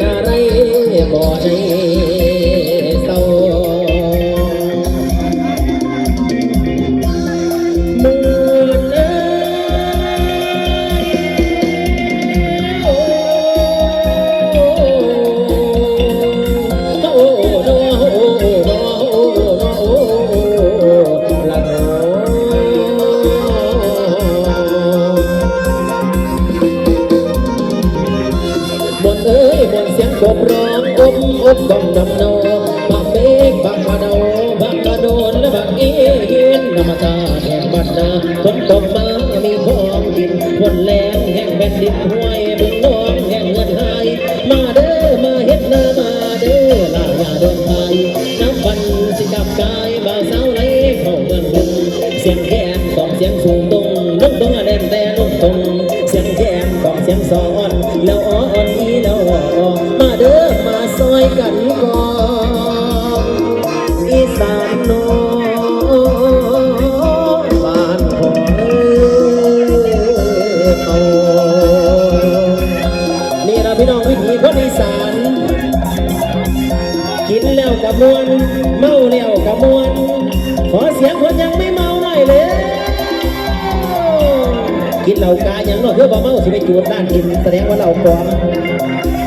ណារីបអី บนเอ้ยบนเสียงกบร้องอมอบกองดำโนบักเบกบักมาโดบักกระโดนและบักเอ็นนำมาตาแห่งบัดนาคนตกมามีของกินคนแรงแห่งแผ่นดินห้วยบึงน้องแห่งเงินหายมาเด้อมาเฮ็ดนามาเด้อลาอย่าเดินไทยน้ำฟันสิกับกายบ่าวสาวไหลเข้าเมืองบึงเสียงแคนของเสียงสูงตรงนุ่มตรงอะแดนแต่นุ่มตรงเสียงแคนของเสียงสอนแล้วอ่อน พี่น้องวิถีคนอีสานกินแล้วกับมวน เมาแล้วกับมวน ขอเสียงคนยังไม่เมาหน่อยเลยกินเหล้ากายังนอกเพื่อบ่เมาสิไปจูดด้านกินแสดงว่าเราปลอมม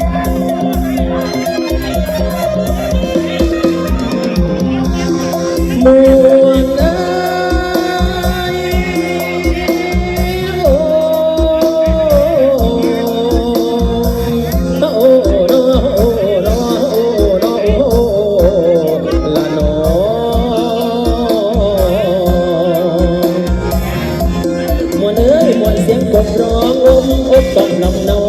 วนเอ้ยมวนเสียงกบร้องอมอบต้องลำนอ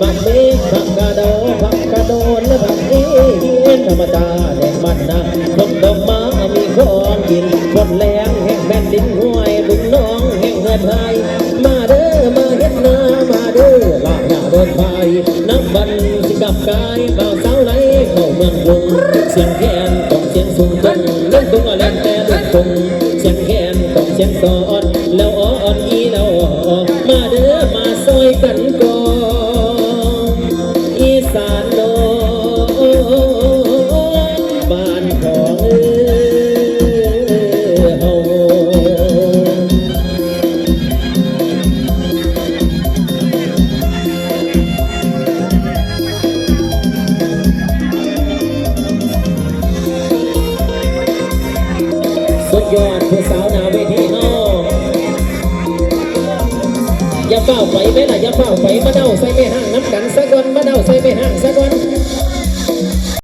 บักเมฆบักกระโดบักกระโดนและบักเอ็นธรรมดาแดงมันนะคนดอกมามีของกินคนแรงแห่งแผ่นดินห้วยบึงน้องแห่งเงินไทยมาเด้อมาเฮ็ดนามาเด้อลาหน้าเดินไปนับวันสิกับกายบ่าวสาวไหลเข้าเมืองกรุงเสียงแค เสียงสอนแล้วอ่อนอีแล้วอ่อนมาเด้อมาซอยกันก่อน ดยอดผู้สาวนาเวทีเฮาอย่าเฝ้าไปแม่ล่ะอย่าเฝ้าไปมาเน่าใส่แม่ห้าง